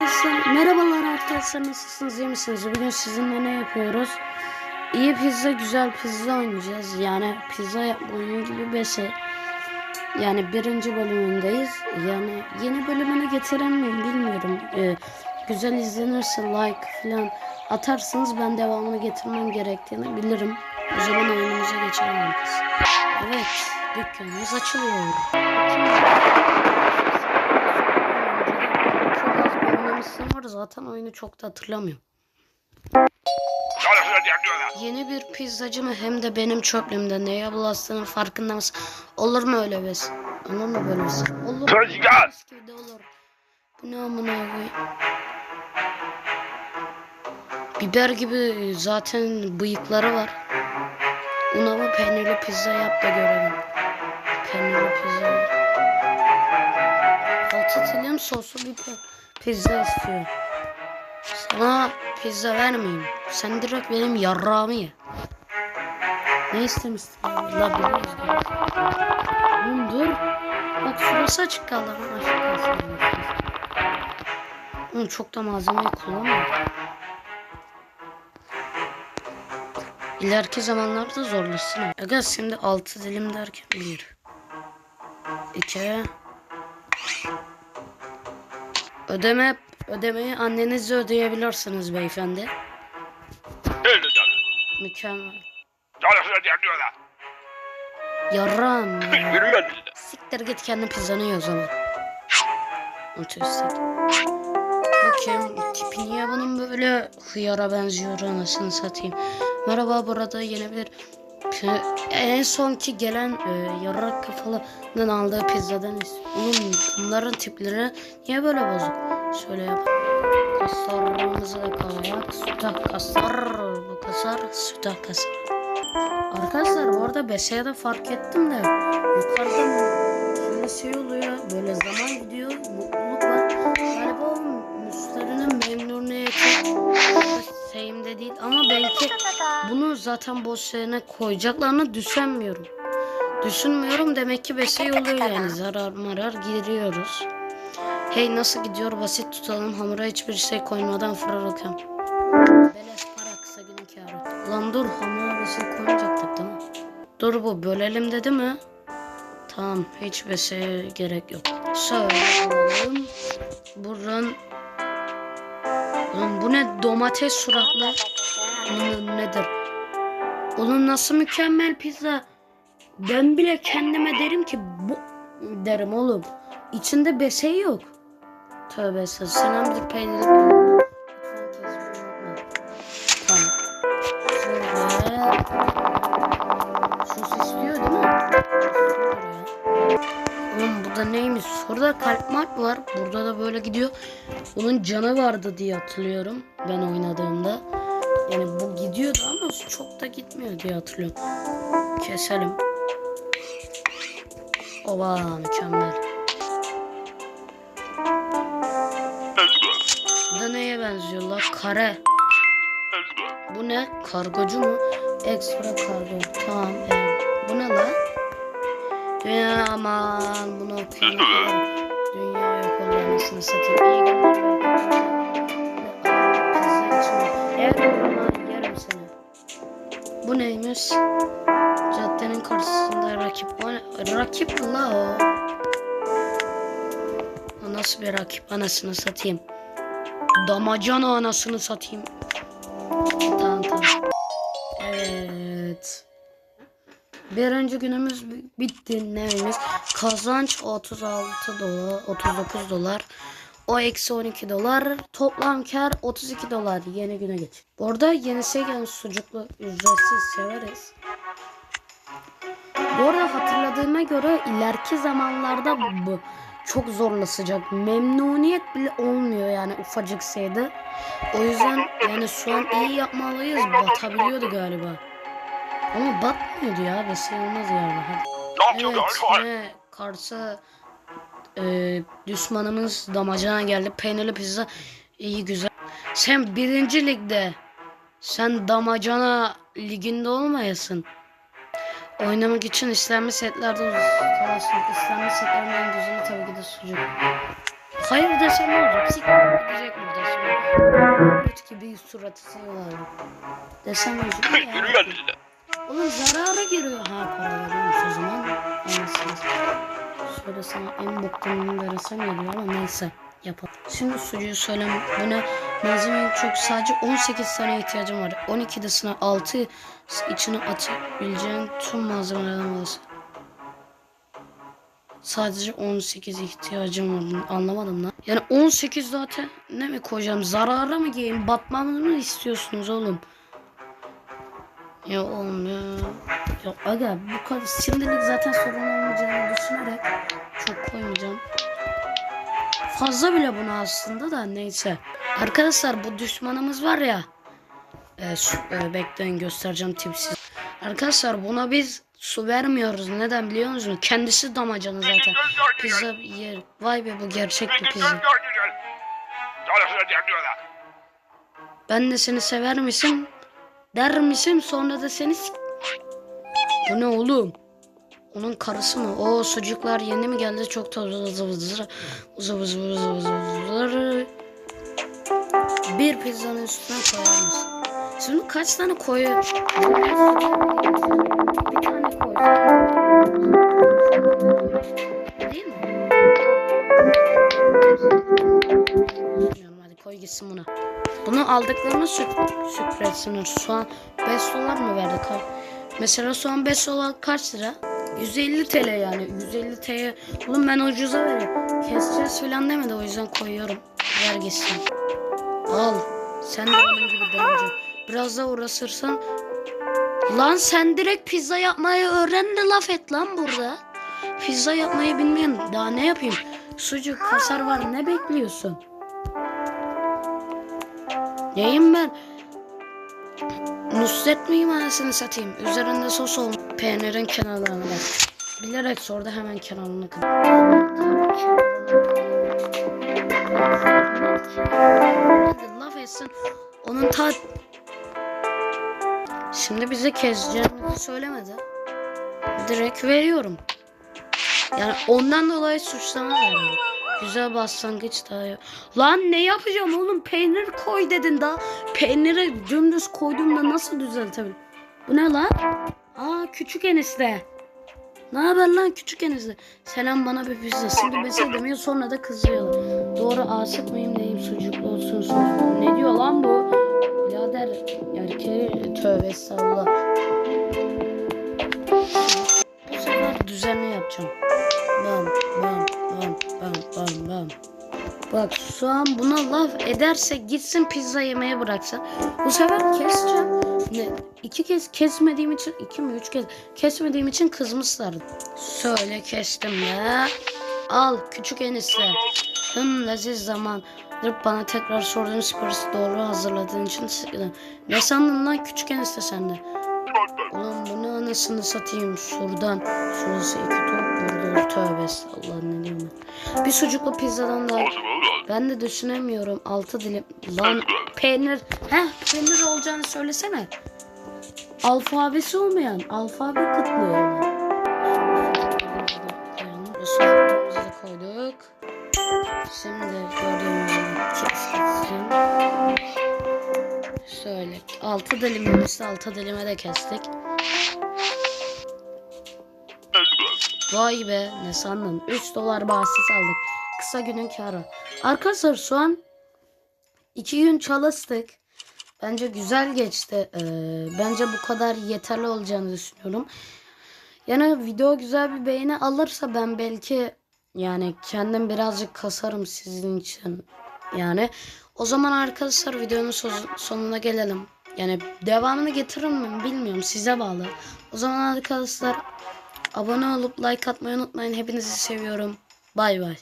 Arkadaşlar, merhabalar arkadaşlar nasılsınız iyi misiniz? Bugün sizinle ne yapıyoruz? İyi pizza güzel pizza oynayacağız. Yani pizza yapma oyunu gibi bir şey. Yani birinci bölümündeyiz. Yani yeni bölümünü getirir miyim bilmiyorum. Ee, güzel izlenirse like falan atarsanız ben devamını getirmem gerektiğini bilirim. O zaman oyunumuza geçelim. Evet dükkanımız açılıyor. Çok az oynamışsın var zaten oyunu çok da hatırlamıyorum. Yeni bir pizzacı mı hem de benim çöplüğümde neye bulaştığının farkında mısın? Olur mu öyle biz? Olur mu böyle şey? Olur. Gibi de olur. Bu ne amına koyayım? Biber gibi zaten bıyıkları var. Una mı peynirli pizza yap da görelim. Peynirli pizza. Altı dilim soslu bir pe- pizza istiyor. Sana pizza vermeyeyim. Sen direkt benim yarrağımı ye. Ne istemiştin? La biliyoruz. Oğlum dur. Bak şurası açık kaldı. Açık kalsın. Oğlum çok da malzemeyi kullanmıyor. İleriki zamanlarda zorlaşsın. Aga şimdi altı dilim derken bir. iki. Ödeme ödemeyi annenizle ödeyebilirsiniz beyefendi. Mükemmel. Yarram. ya. Siktir git kendi pizzanı ye o zaman. Otistik. Bakayım tipi niye bunun böyle hıyara benziyor anasını satayım. Merhaba burada yeni en sonki gelen e, yarrak kafalının aldığı pizzadan Oğlum bunların tipleri niye böyle bozuk? Şöyle yap. Kaslarımızı da koyarak sütah kasar. Bu kasar sütah kasar. Arkadaşlar bu arada BS'ye de fark ettim de yukarıda şöyle şey oluyor böyle zaman gidiyor mutluluk şeyimde değil ama belki bunu zaten boş yerine koyacaklarını düşünmüyorum. Düşünmüyorum demek ki BS'ye oluyor yani zarar marar giriyoruz. Hey nasıl gidiyor basit tutalım hamura hiçbir şey koymadan fırırırken. Beleş. Lan dur hamura bir şey koyacaktık tamam. Dur bu bölelim dedi mi? Tamam hiçbir şey gerek yok. Şöyle alalım. Buranın Oğlum bu ne domates suratlı? Nedir? Oğlum nasıl mükemmel pizza? Ben bile kendime derim ki bu derim oğlum. İçinde bese yok. Tövbe estağfurullah. Sen kesmeyi unutma. Tamam. Şöyle. Sos istiyor değil mi? Burada neymiş? Şurada kalp mark var. Burada da böyle gidiyor. Bunun canı vardı diye hatırlıyorum. Ben oynadığımda. Yani bu gidiyordu ama çok da gitmiyor diye hatırlıyorum. Keselim. Oba mükemmel. Bu da neye benziyor la? Kare. Bu ne? Kargocu mu? Ekstra kargo. Tamam. evet. Bu ne la? Dünya aman bunu okuyayım. Dünya yok oldu anasını satayım. İyi günler. Olurma yerim seni. Bu neymiş? Caddenin karşısında rakip. O ne? Rakip la o? O nasıl bir rakip anasını satayım. Damacana anasını satayım. Tamam tamam. Evet. Birinci günümüz bi- bitti. Neymiş? Kazanç 36 dolar, 39 dolar. O eksi 12 dolar. Toplam kar 32 dolar. Yeni güne geç. Bu arada yenisi gelmiş sucuklu ücretsiz severiz. Bu arada hatırladığıma göre ileriki zamanlarda bu çok zorlaşacak. Memnuniyet bile olmuyor yani ufacık şeyde. O yüzden yani şu an iyi yapmalıyız. Batabiliyordu galiba. Ama batmıyordu ya. Şey olmaz yani. Hadi. Evet yine karşı e, düşmanımız damacana geldi. Peynirli pizza iyi güzel. Sen birinci ligde sen damacana liginde olmayasın. Oynamak için işlenmiş setlerde ustalaşın. İşlenmiş setlerin en güzeli tabii ki de sucuk. Hayır desem ne olacak? Siktir. Gidecek burada şimdi. Kurt gibi suratı var. Desem özür ya. Oğlum zarara giriyor. Ha para veriyormuş o zaman. Şöyle sana en boktanını veresem geliyor ama neyse. Yapalım. Şimdi sucuğu söyleme. Buna malzemenin çok sadece 18 tane ihtiyacım var. 12 de sınav 6 içine atabileceğin tüm malzemelerden olası. Sadece 18 ihtiyacım var. Anlamadım lan. Yani 18 zaten ne mi koyacağım? Zarara mı giyeyim? Batmamı mı istiyorsunuz oğlum? Ya ya. Ya aga bu kadar şimdilik zaten sorun olmayacağını düşünerek çok koymayacağım. Fazla bile bunu aslında da neyse. Arkadaşlar bu düşmanımız var ya. E, su, e, bekleyin göstereceğim tipsiz. Arkadaşlar buna biz su vermiyoruz. Neden biliyor musunuz? Kendisi damacanı zaten. Pizza yer. Vay be bu gerçek bir pizza. Ben de seni sever misin? dermişim sonra da seni Bu ne oğlum? Onun karısı mı? O sucuklar yeni mi geldi? Çok tatlı Bir pizzanın üstüne koyar mısın? Şimdi kaç tane koyu? Bir tane koy. Gitsin buna. Bunu aldıklarını şük şükretsinler. Soğan 5 dolar mı verdi? Mesela soğan 5 dolar kaç lira? 150 TL yani. 150 TL. Oğlum ben ucuza veriyorum. Keseceğiz falan demedi o yüzden koyuyorum. Ver gitsin. Al. Sen de onun gibi denince. Biraz da uğraşırsan. Lan sen direkt pizza yapmayı öğren de laf et lan burada. Pizza yapmayı bilmeyen daha ne yapayım? Sucuk, kasar var ne bekliyorsun? Neyim ben? Nusret miyim anasını satayım? Üzerinde sos ol. Peynirin kenarlarına bak. Bilerek sordu hemen kenarını kır. Laf etsin. Onun ta... Şimdi bize keseceğini söylemedi. Direkt veriyorum. Yani ondan dolayı suçlama verdim. Güzel başlangıç daha. Lan ne yapacağım oğlum? Peynir koy dedin daha. Peyniri dümdüz koyduğumda nasıl düzeltebilirim? Bu ne lan? Aa küçük enişte. Ne haber lan küçük enişte? Selam bana bir pizza. Şimdi mesela demiyor sonra da kızıyor. Doğru aşık mıyım neyim sucuklu olsun soslu. Ne diyor lan bu? Birader erkeği tövbe estağfurullah. Bak şu an buna laf ederse gitsin pizza yemeye bıraksın. Bu sefer keseceğim. Ne? İki kez kesmediğim için, iki mi üç kez kesmediğim için kızmışlar. Söyle kestim ya. Al küçük enişte. Hım leziz zaman. Bana tekrar sorduğun siparişi doğru hazırladığın için. Ne sandın lan küçük enişte sende? Ulan bu ne anasını satayım şuradan. Şurası iki top vurdu. Tövbe estağfurullah ne diyeyim ben. Bir sucuklu pizzadan da ben de düşünemiyorum. Altı dilim. Lan peynir. Heh peynir olacağını söylesene. Alfabesi olmayan. Alfabe kıtlığı da koyduk. Şimdi gördüğünüz gibi. Şöyle altı dilimimizi altı dilime de kestik. Vay be ne sandın? 3 dolar bahsiz aldık. Kısa günün karı. Arkadaşlar şu an 2 gün çalıştık. Bence güzel geçti. Ee, bence bu kadar yeterli olacağını düşünüyorum. Yani video güzel bir beğeni alırsa ben belki yani kendim birazcık kasarım sizin için. Yani o zaman arkadaşlar videonun so- sonuna gelelim. Yani devamını getiririm mi bilmiyorum size bağlı. O zaman arkadaşlar abone olup like atmayı unutmayın. Hepinizi seviyorum. Bay bay.